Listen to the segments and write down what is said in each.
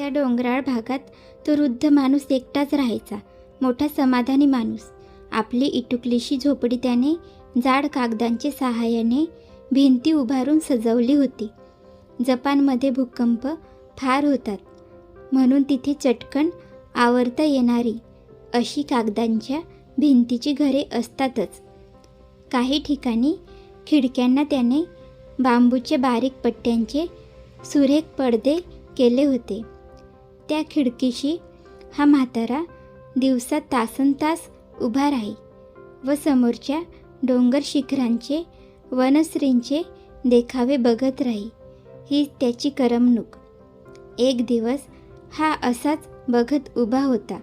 त्या डोंगराळ भागात तो वृद्ध माणूस एकटाच राहायचा मोठा समाधानी माणूस. आपली इटुकलीशी झोपडी त्याने जाड कागदांचे सहाय्याने भिंती उभारून सजवली होती. जपानमध्ये भूकंप फार होतात म्हणून तिथे चटकन आवरता येणारी अशी कागदांच्या भिंतीची घरे असतातच. काही ठिकाणी खिडक्यांना त्याने बांबूचे बारीक पट्ट्यांचे सुरेख पडदे केले होते. त्या खिडकीशी हा म्हातारा दिवसा तासन तास उभा राही व समोरच्या डोंगर शिखरांचे वनश्रींचे देखावे बघत राही. ही त्याची करमणूक. एक दिवस हा असाच बघत उभा होता.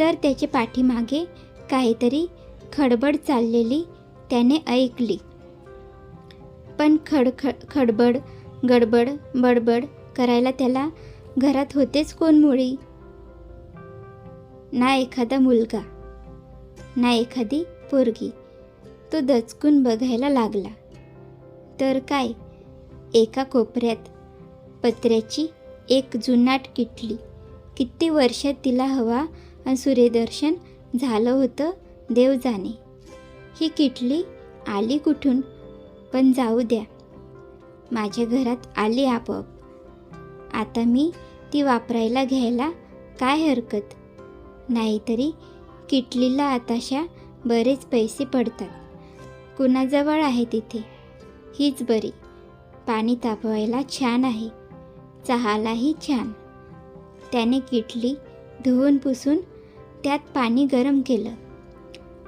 तर त्याच्या पाठीमागे काहीतरी खडबड चाललेली त्याने ऐकली. पण खडखड खड खडबड गडबड बडबड करायला त्याला घरात होतेच कोण मुळी? ना एखादा मुलगा ना एखादी पोरगी. तो दचकून बघायला लागला. तर काय? एका कोपऱ्यात पत्र्याची एक जुनाट किटली. किती वर्षात तिला हवा आणि सूर्यदर्शन झालं होतं देव जाणे ही किटली आली कुठून? पण जाऊ द्या. माझ्या घरात आली आपोआप. आता मी ती वापरायला घ्यायला काय हरकत? नाहीतरी किटलीला आताशा बरेच पैसे पडतात. कुणाजवळ आहे तिथे? हीच बरी. पाणी तापवायला छान आहे. चहालाही छान. त्याने किटली धुवून पुसून त्यात पाणी गरम केलं.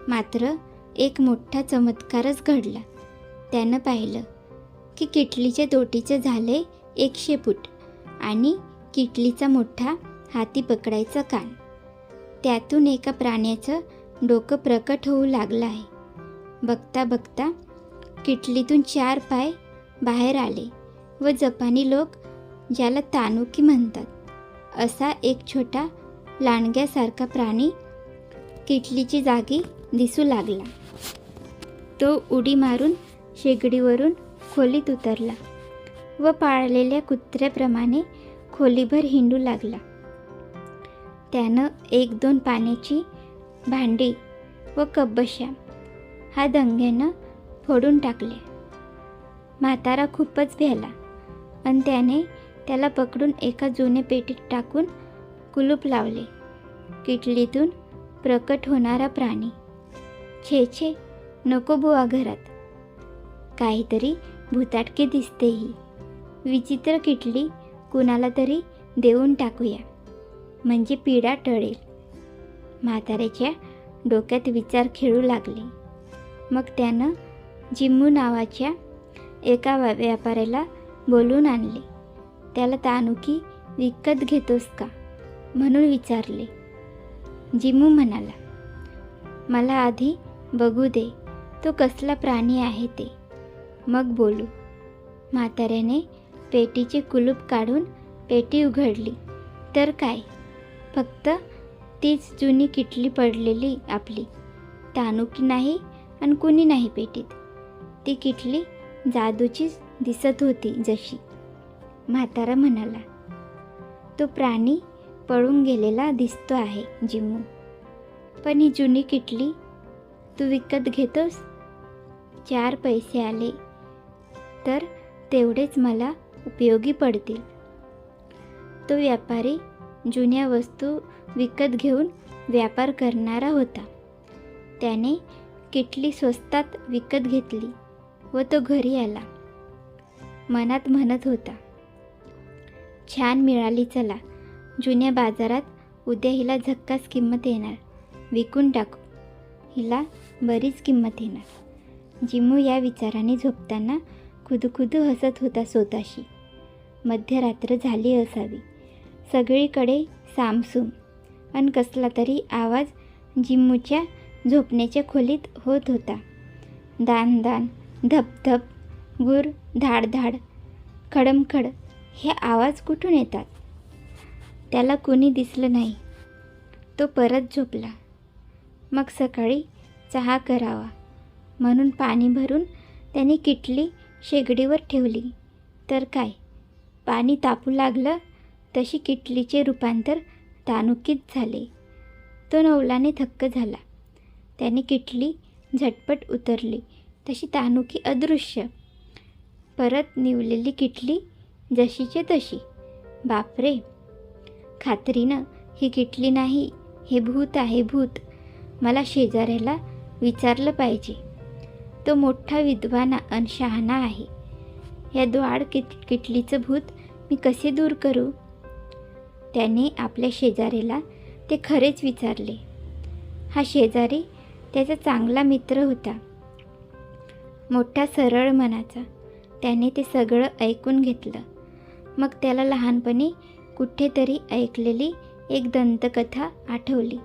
मात्र एक मोठा चमत्कारच घडला. त्यानं पाहिलं की किटलीच्या दोटीचं झाले एकशे फूट आणि किटलीचा मोठा हाती पकडायचा कान. त्यातून एका प्राण्याचं डोकं प्रकट होऊ लागलं आहे. बघता बघता किटलीतून चार पाय बाहेर आले व जपानी लोक ज्याला तानुकी म्हणतात. असा एक छोटा लांडग्यासारखा प्राणी किटलीची जागी दिसू लागला. तो उडी मारून शेगडीवरून खोलीत उतरला व पाळलेल्या कुत्र्याप्रमाणे खोलीभर हिंडू लागला. त्यानं एक दोन पाण्याची भांडी व कब्बश्या हा दंग्यानं फोडून टाकले. म्हातारा खूपच भ्याला आणि त्याने त्याला पकडून एका जुने पेटीत टाकून कुलूप लावले. किटलीतून प्रकट होणारा प्राणी. छे छे नको बुवा घरात. काहीतरी भुताटके दिसते ही. विचित्र किटली कुणाला तरी देऊन टाकूया. म्हणजे पिडा टळेल. म्हाताऱ्याच्या डोक्यात विचार खेळू लागले. मग त्यानं जिम्मू नावाच्या एका व्या- व्यापाऱ्याला बोलून आणले. त्याला तानुकी विकत घेतोस का? म्हणून विचारले. जिमू म्हणाला मला आधी बघू दे तो कसला प्राणी आहे ते. मग बोलू म्हाताऱ्याने पेटीचे कुलूप काढून पेटी उघडली. तर काय? फक्त तीच जुनी किटली पडलेली आपली. तानुकी नाही आणि कुणी नाही पेटीत. ती किटली जादूचीच दिसत होती जशी. म्हातारा म्हणाला तो प्राणी पळून गेलेला दिसतो आहे जिमू. पण ही जुनी किटली तू विकत घेतोस? चार पैसे आले. तर तेवढेच मला उपयोगी पडतील. तो व्यापारी जुन्या वस्तू विकत घेऊन व्यापार करणारा होता. त्याने किटली स्वस्तात विकत घेतली व तो घरी आला. मनात म्हणत होता छान मिळाली चला जुन्या बाजारात उद्या हिला झक्कास किंमत येणार. विकून टाकू. हिला बरीच किंमत येणार. जिमू या विचाराने झोपताना खुदखुद हसत होता स्वतःशी. मध्यरात्र झाली असावी. सगळीकडे सामसूम. अन कसला तरी आवाज जिम्मूच्या झोपण्याच्या खोलीत होत होता. दान दान धपधप गुर धाड धाड खडमखड हे आवाज कुठून येतात? त्याला कोणी दिसलं नाही. तो परत झोपला. मग सकाळी चहा करावा. म्हणून पाणी भरून त्याने किटली शेगडीवर ठेवली. तर काय? पाणी तापू लागलं तशी किटलीचे रूपांतर तानुकीत झाले. तो नवलाने थक्क झाला. त्याने किटली झटपट उतरली. तशी तानुकी अदृश्य. परत निवलेली किटली जशीचे तशी. बापरे! खात्रीनं ही किटली नाही हे भूत आहे भूत. मला शेजाऱ्याला विचारलं पाहिजे. तो मोठा विद्वान अन शहाणा आहे. या द्वाड किट किटलीचं भूत मी कसे दूर करू? त्याने आपल्या शेजाऱ्याला ते खरेच विचारले. हा शेजारी त्याचा चांगला मित्र होता. मोठा सरळ मनाचा. त्याने ते सगळं ऐकून घेतलं. मग त्याला लहानपणी कुठेतरी ऐकलेली एक दंतकथा आठवली.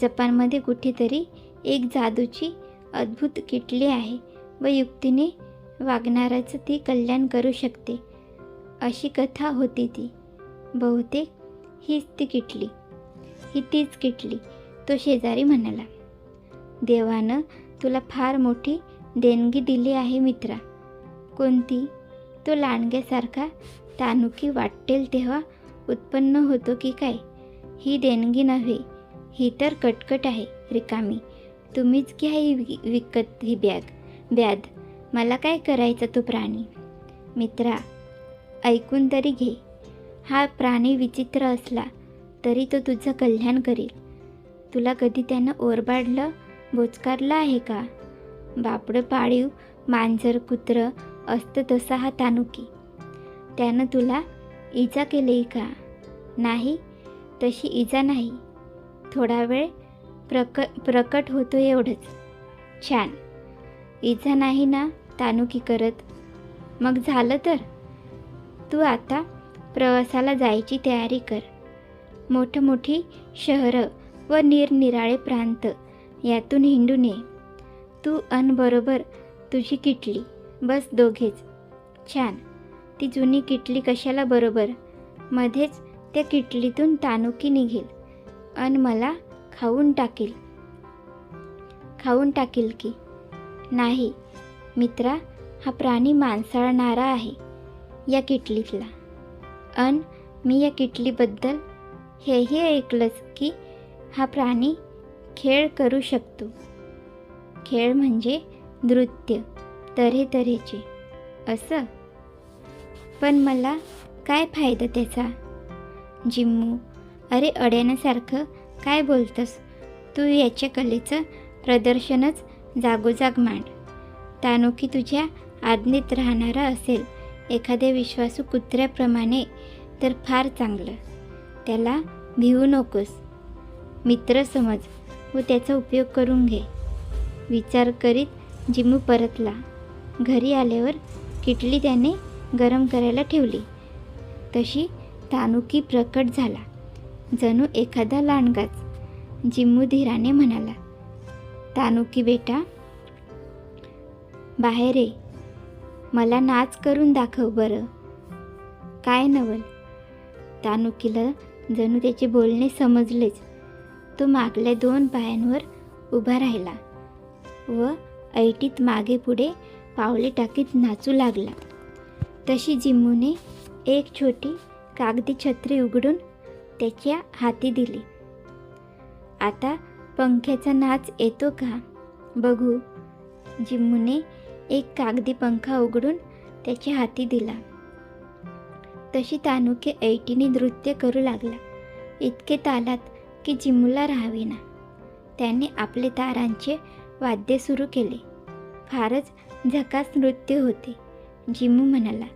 जपानमध्ये कुठेतरी एक जादूची अद्भुत किटली आहे व युक्तीने वागणाऱ्याचं ती कल्याण करू शकते. अशी कथा होती ती. बहुतेक हीच ती किटली. ही तीच किटली तो शेजारी म्हणाला. देवानं तुला फार मोठी देणगी दिली आहे मित्रा. कोणती? तो लांडग्यासारखा तानुकी वाटेल तेव्हा उत्पन्न होतो की काय? ही देणगी नव्हे ही तर कटकट आहे रिकामी. तुम्हीच घ्या ही विकत ही बॅग. ब्याद मला काय करायचा तो प्राणी? मित्रा ऐकून तरी घे. हा प्राणी विचित्र असला तरी तो तुझं कल्याण करेल. तुला कधी त्यानं ओरबाडलं बोचकारलं आहे का? बापडं पाळीव मांजर कुत्रं असतं तसा हा तानुकी. त्यानं तुला इजा केली का? नाही तशी इजा नाही. थोडा वेळ प्रक प्रकट होतो एवढंच. छान. इजा नाही ना तानुकी करत? मग झालं तर? तू आता प्रवासाला जायची तयारी कर. मोठं मोठी शहरं व निरनिराळे प्रांत यातून हिंडून ये तू अन बरोबर तुझी किटली बस दोघेच. छान. ती जुनी किटली कशाला बरोबर? मध्येच त्या किटलीतून तानुकी निघेल. अन मला खाऊन टाकील. खाऊन टाकील की. नाही मित्रा हा प्राणी माणसाळणारा आहे या किटलीतला. अन मी या किटलीबद्दल हेही ऐकलंच की हा प्राणी खेळ करू शकतो. खेळ म्हणजे नृत्य तऱ्हे तऱ्हेचे असं. पण मला काय फायदा त्याचा? जिम्मू अरे अड्यानासारखं काय बोलतंस? तू याच्या कलेचं प्रदर्शनच जागोजाग मांड. तानुकी तुझ्या आज्ञेत राहणारा असेल एखाद्या विश्वासू कुत्र्याप्रमाणे तर फार चांगलं. त्याला भिवू नकोस. मित्र समज व त्याचा उपयोग करून घे. विचार करीत जिमू परतला. घरी आल्यावर किटली त्याने गरम करायला ठेवली. तशी तानुकी प्रकट झाला. जणू एखादा लांडगाच. जिम्मू धीराने म्हणाला तानुकी बेटा बाहेर ये. मला नाच करून दाखव बरं. काय नवल? तानुकीला जणू त्याचे बोलणे समजलेच. तो मागल्या दोन पायांवर उभा राहिला व ऐटीत मागे पुढे पावले टाकीत नाचू लागला. तशी जिम्मूने एक छोटी कागदी छत्री उघडून त्याच्या हाती दिली. आता पंख्याचा नाच येतो का? बघू. जिम्मूने एक कागदी पंखा उघडून त्याच्या हाती दिला. तशी तानुके ऐटीने नृत्य करू लागला. इतके तालात की जिम्मूला राहावेना. त्याने आपले तारांचे वाद्य सुरू केले. फारच झकास नृत्य होते. जिम्मू म्हणाला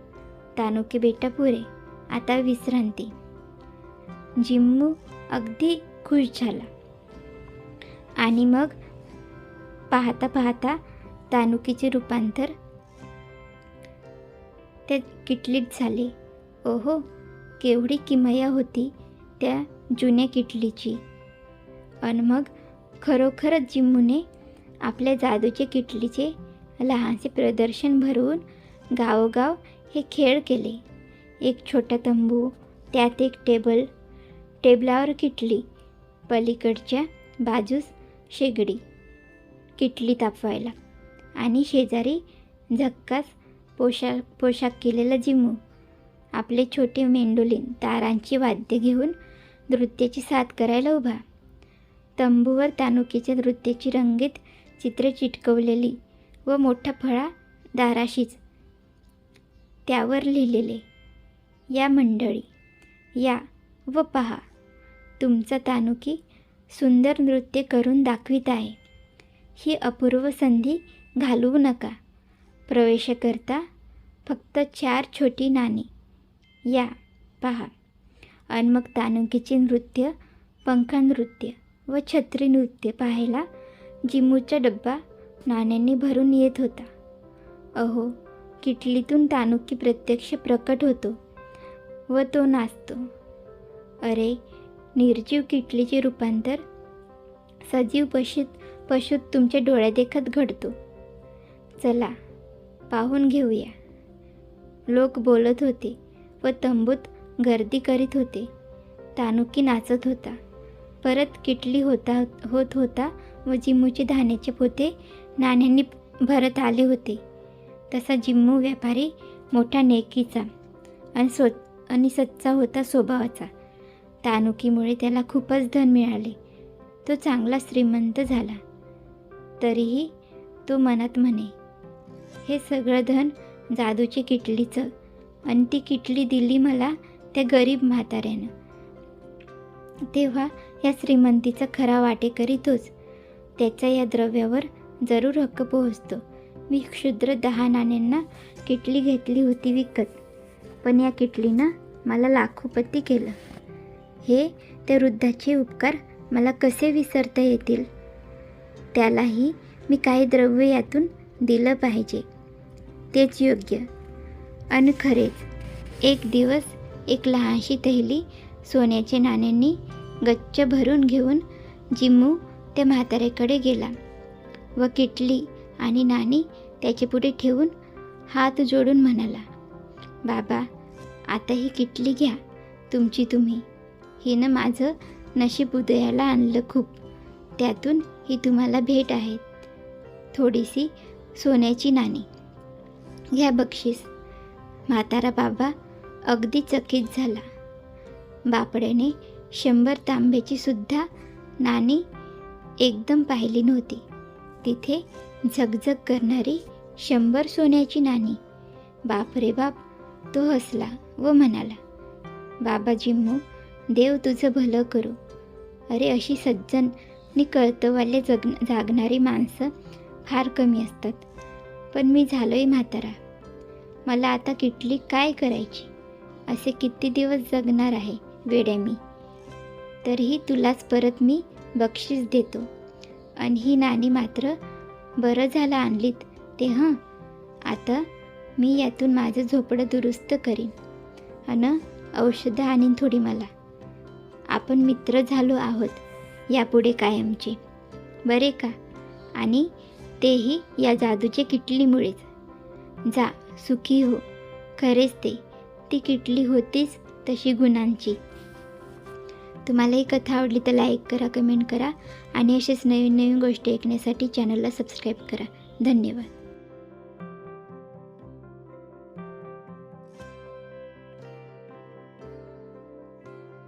तानुके बेटा पुरे आता विश्रांती. जिम्मू अगदी खुश झाला. आणि मग पाहता पाहता तानुकीचे रूपांतर त्या किटलीत झाले. ओहो केवढी किमया होती त्या जुन्या किटलीची. अन मग खरोखरच जिम्मूने आपल्या जादूच्या किटलीचे लहानसे प्रदर्शन भरवून गावोगाव हे खेळ केले. एक छोटा तंबू त्यात एक टेबल टेबलावर किटली. पलीकडच्या बाजूस शेगडी. किटली तापवायला. आणि शेजारी झक्कास पोशाख पोशाख केलेला जिमू. आपले छोटे मेंडोलीन तारांची वाद्य घेऊन नृत्याची साथ करायला उभा. तंबूवर तानुकीच्या नृत्याची रंगीत चित्रे चिटकवलेली व मोठा फळा दाराशीच त्यावर लिहिलेले. या मंडळी या व पहा. तुमचा तानुकी सुंदर नृत्य करून दाखवित आहे. ही अपूर्व संधी घालवू नका. प्रवेशाकरता फक्त चार छोटी नाणी. या पहा. आणि मग तानुकीचे नृत्य पंखा नृत्य व छत्री नृत्य पाहायला जिमूचा डब्बा नाण्यांनी भरून येत होता. अहो किटलीतून तानुकी प्रत्यक्ष प्रकट होतो व तो नाचतो. अरे निर्जीव किटलीचे रूपांतर. सजीव पशुत पशुत तुमच्या डोळ्यादेखत घडतो. चला पाहून घेऊया. लोक बोलत होते व तंबूत गर्दी करीत होते. तानुकी नाचत होता. परत किटली होता होत होता व जिम्मूचे धान्याचे पोते नाण्यांनी भरत आले होते. तसा जिम्मू व्यापारी मोठा नेकीचा आणि स्व आणि सच्चा होता स्वभावाचा. तानुकीमुळे त्याला खूपच धन मिळाले. तो चांगला श्रीमंत झाला. तरीही तो मनात म्हणे हे सगळं धन जादूची किटलीचं आणि ती किटली दिली मला त्या गरीब म्हाताऱ्यानं. तेव्हा या श्रीमंतीचा खरा वाटेकरी तोच त्याच्या या द्रव्यावर जरूर हक्क पोहोचतो. मी क्षुद्र दहा नाण्यांना किटली घेतली होती विकत. पण या किटलीनं मला लाखोपती केलं. हे त्या वृद्धाचे उपकार मला कसे विसरता येतील? त्यालाही मी काही द्रव्य यातून दिलं पाहिजे. तेच योग्य. अन खरेच एक दिवस एक लहानशी थैली सोन्याचे नाण्यांनी गच्च भरून घेऊन जिम्मू त्या म्हाताऱ्याकडे गेला व किटली आणि नाणी त्याच्यापुढे ठेवून हात जोडून म्हणाला बाबा आता ही किटली घ्या तुमची तुम्ही. हिनं माझं नशीब उदयाला आणलं खूप. त्यातून ही तुम्हाला भेट आहे. थोडीशी सोन्याची नाणी. घ्या बक्षीस. म्हातारा बाबा अगदी चकित झाला. बापड्याने शंभर तांब्याची सुद्धा नाणी एकदम पाहिली नव्हती. तिथे झगझग करणारी शंभर सोन्याची नाणी. बाप रे बाप तो हसला व म्हणाला बाबा जिम्मू देव तुझं भलं करू. अरे अशी सज्जन नि कर्तव्याले जग जागणारी माणसं फार कमी असतात. पण मी झालोय म्हातारा. मला आता किटली काय करायची? असे किती दिवस जगणार आहे वेड्या मी. तरीही तुलाच परत मी बक्षीस देतो. आणि ही नाणी मात्र बरं झालं आणलीत ते हं? आता मी यातून माझं झोपडं दुरुस्त करीन. अन औषधं आणीन थोडी मला. आपण मित्र झालो आहोत यापुढे कायमचे. बरे का? आणि तेही या जादूच्या किटलीमुळेच. जा सुखी हो. खरेच ते. ती किटली होतीच तशी गुणांची. तुम्हाला ही कथा आवडली तर लाईक करा कमेंट करा आणि असेच नवीन नवीन गोष्टी ऐकण्यासाठी चॅनलला सबस्क्राईब करा. धन्यवाद.